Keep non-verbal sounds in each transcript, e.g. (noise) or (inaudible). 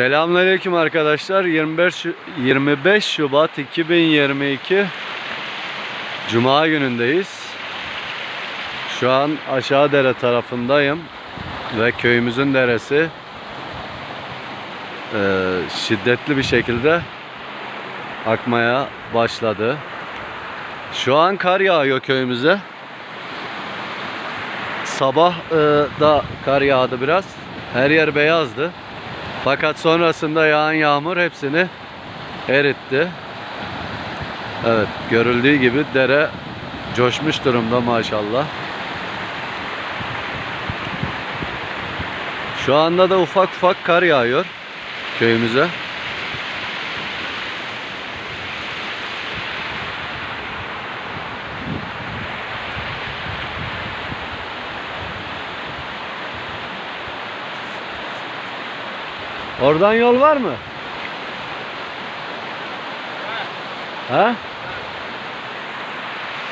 Selamünaleyküm arkadaşlar. 25 Şu- 25 Şubat 2022 Cuma günündeyiz. Şu an aşağı dere tarafındayım ve köyümüzün deresi eee, şiddetli bir şekilde akmaya başladı. Şu an kar yağıyor köyümüze. Sabah eee, da kar yağdı biraz. Her yer beyazdı. Fakat sonrasında yağan yağmur hepsini eritti. Evet, görüldüğü gibi dere coşmuş durumda maşallah. Şu anda da ufak ufak kar yağıyor köyümüze. Oradan yol var mı? Ha?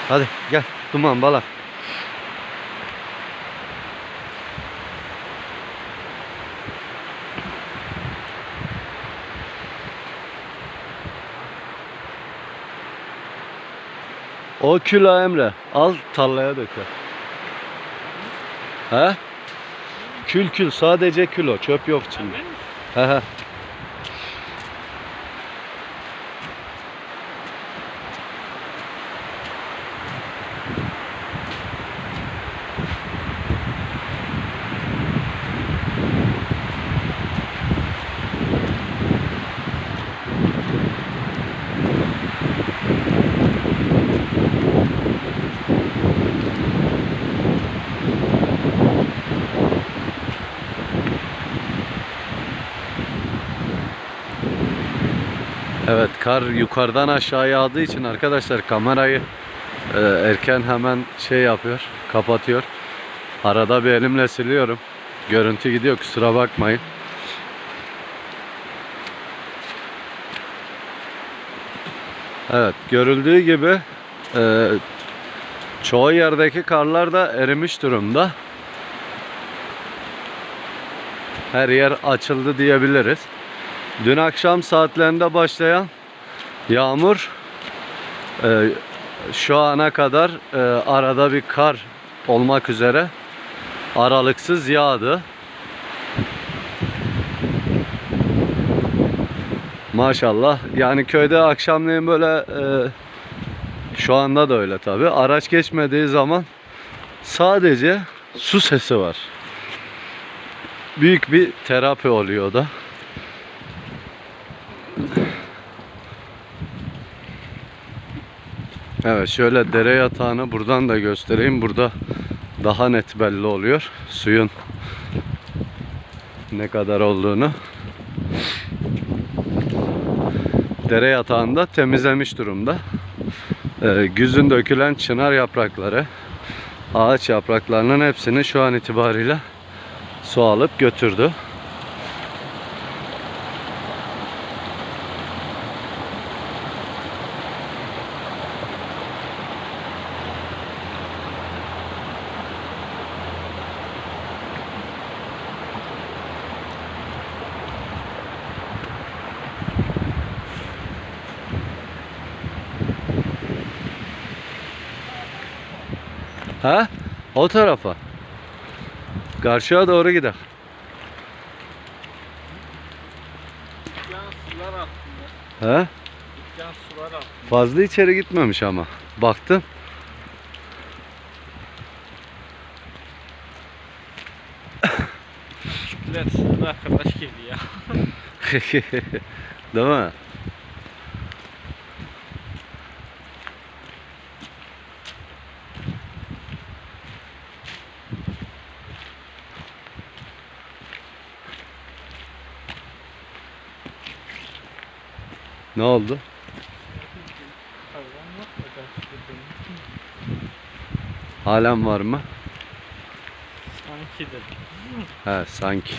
Hadi gel. Duman bala. O külah Emre. Al tarlaya döker. He? Kül kül sadece kül o. Çöp yok içinde. He he. Evet kar yukarıdan aşağı yağdığı için arkadaşlar kamerayı e, erken hemen şey yapıyor kapatıyor. Arada bir elimle siliyorum. Görüntü gidiyor kusura bakmayın. Evet görüldüğü gibi e, çoğu yerdeki karlar da erimiş durumda. Her yer açıldı diyebiliriz. Dün akşam saatlerinde başlayan yağmur e, şu ana kadar e, arada bir kar olmak üzere aralıksız yağdı. Maşallah. Yani köyde akşamleyin böyle e, şu anda da öyle tabi. Araç geçmediği zaman sadece su sesi var. Büyük bir terapi oluyor da. Evet şöyle dere yatağını buradan da göstereyim. Burada daha net belli oluyor suyun ne kadar olduğunu. Dere yatağında temizlemiş durumda. Ee, güzün dökülen çınar yaprakları, ağaç yapraklarının hepsini şu an itibariyle su alıp götürdü. Ha? O tarafa. Karşıya doğru gider. He? Fazla içeri gitmemiş ama. Baktım. Sizin arkadaş geliyor. (laughs) Değil mi? Ne oldu? Halen var mı? Sanki dedim. He sanki.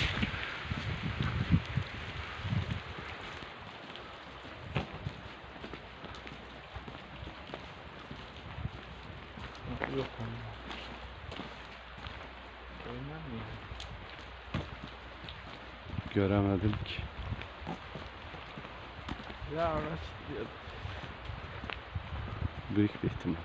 Yok? Göremedim ki. Ya araç. Büyük bir ihtimal.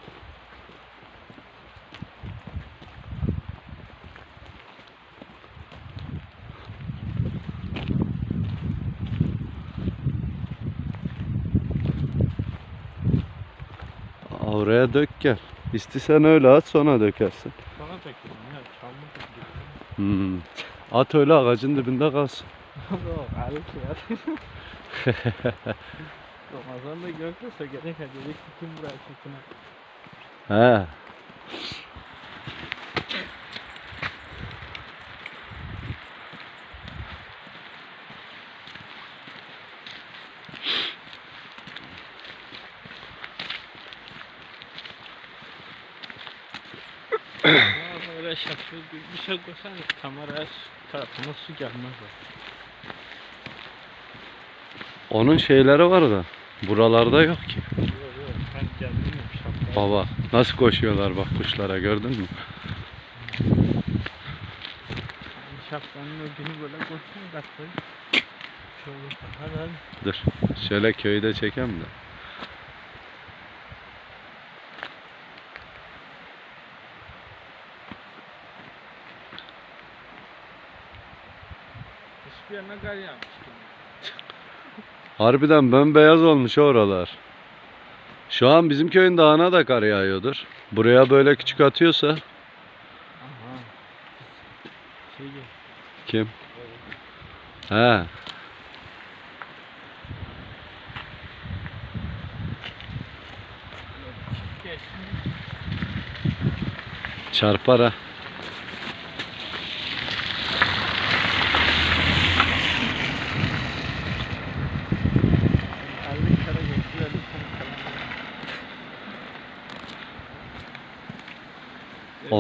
Oraya dök gel. İstesen öyle at sonra dökersin. Bana döküyorum ya. Çamur döküyorum. Hmm. At öyle ağacın dibinde kalsın. (laughs) Yok alıp. Ramazan (laughs) da görürse gerek edecek bütün buraya çekine. He. Öyle şapşal bir şey koysan kameraya su- tarafına su gelmez. Onun şeyleri var da buralarda yok ki. Yok yok sen geldin mi şapkaya? Baba nasıl koşuyorlar bak kuşlara gördün mü? Şapkanın ödünü böyle hadi hadi. Dur. Şöyle köyü de çekeyim de. Hiçbir yerine gar yağmıştım. Harbiden bembeyaz olmuş oralar. Şu an bizim köyün dağına da kar yağıyordur. Buraya böyle küçük atıyorsa Aha. Şey kim? He. Çarpar ha.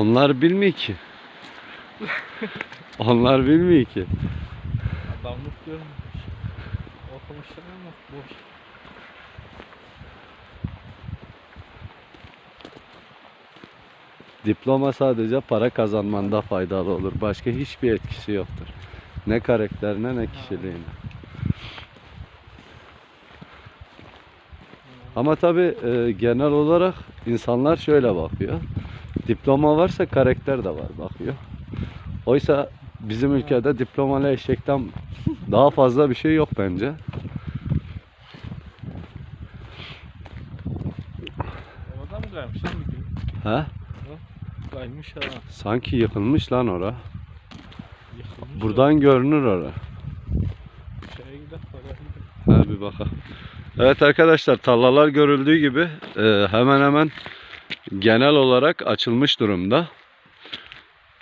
Onlar bilmiyor ki. Onlar bilmiyor ki. Adamlık görmüş. Okumuşlar ama boş. Diploma sadece para kazanmanda faydalı olur. Başka hiçbir etkisi yoktur. Ne karakterine ne kişiliğine. Ama tabi genel olarak insanlar şöyle bakıyor. Diploma varsa karakter de var bakıyor. Oysa bizim ülkede diplomalı eşekten daha fazla bir şey yok bence. Orada mı kaymış lan bir? He? Kaymış ha. Sanki yıkılmış lan ora. Yıkılmış Buradan görünür ora. Şeye gidelim. Ha bir bakalım. Evet arkadaşlar tarlalar görüldüğü gibi e, hemen hemen genel olarak açılmış durumda.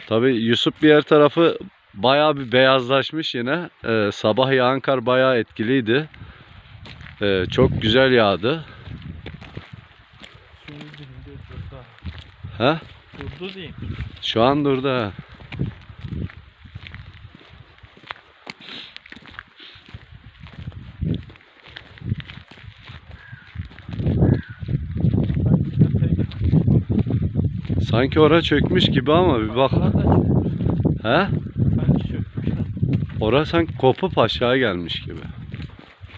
Tabi Yusuf bir yer tarafı bayağı bir beyazlaşmış yine. E, sabah yağan kar bayağı etkiliydi. E, çok güzel yağdı. Ha? Durdu diyeyim. Şu an durdu ha. Sanki ora çökmüş gibi ama bir bak. He? Ora sanki kopup aşağı gelmiş gibi.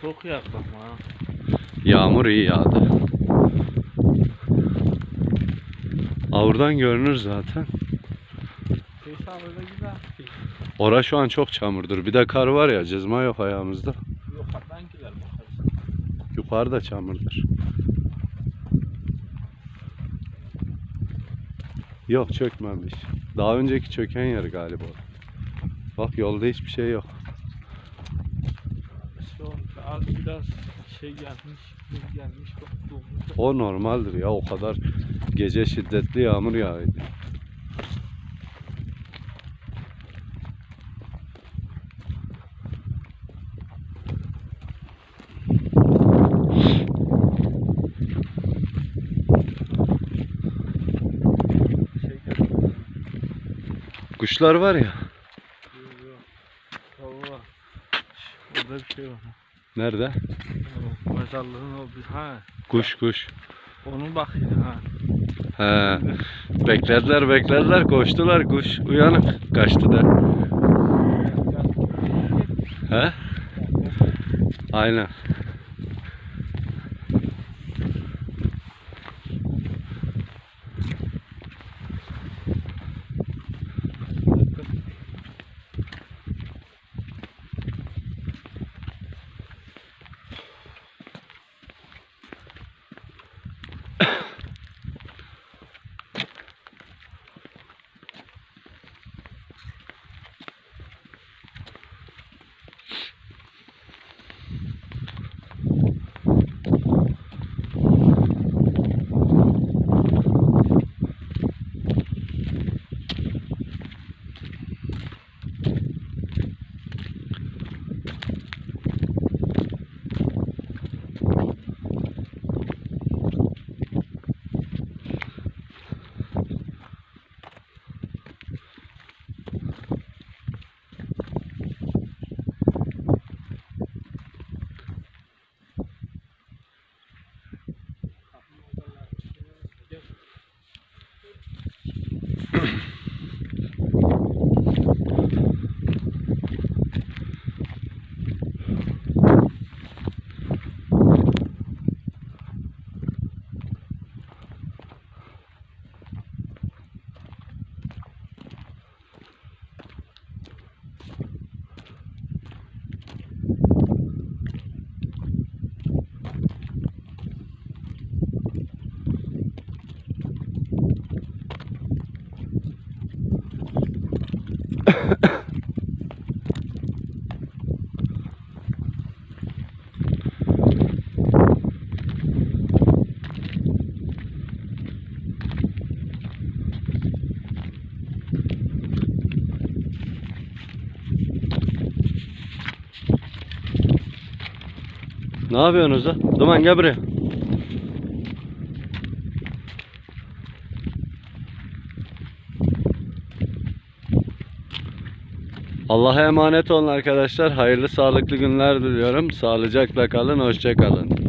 Çok yaklam ha. Yağmur iyi yağdı. Avurdan görünür zaten. Gider. Ora şu an çok çamurdur. Bir de kar var ya cızma yok ayağımızda. Yukarıdan gider bakarız. Yukarıda çamurdur. Yok çökmemiş. Daha önceki çöken yer galiba. Bak yolda hiçbir şey yok. Az biraz şey gelmiş, gelmiş. O normaldir ya o kadar gece şiddetli yağmur yağıyordu. Kuşlar var ya. Şş, Orada bir şey var. Nerede? Mezarlığın o bir ha. Kuş kuş. Onun bak ya ha. He. Beklediler beklediler koştular kuş uyanık kaçtı da. He? Aynen. Mm-hmm. (clears throat) Ne yapıyorsunuz da? Duman gel buraya. Allah'a emanet olun arkadaşlar. Hayırlı sağlıklı günler diliyorum. Sağlıcakla kalın, hoşça kalın.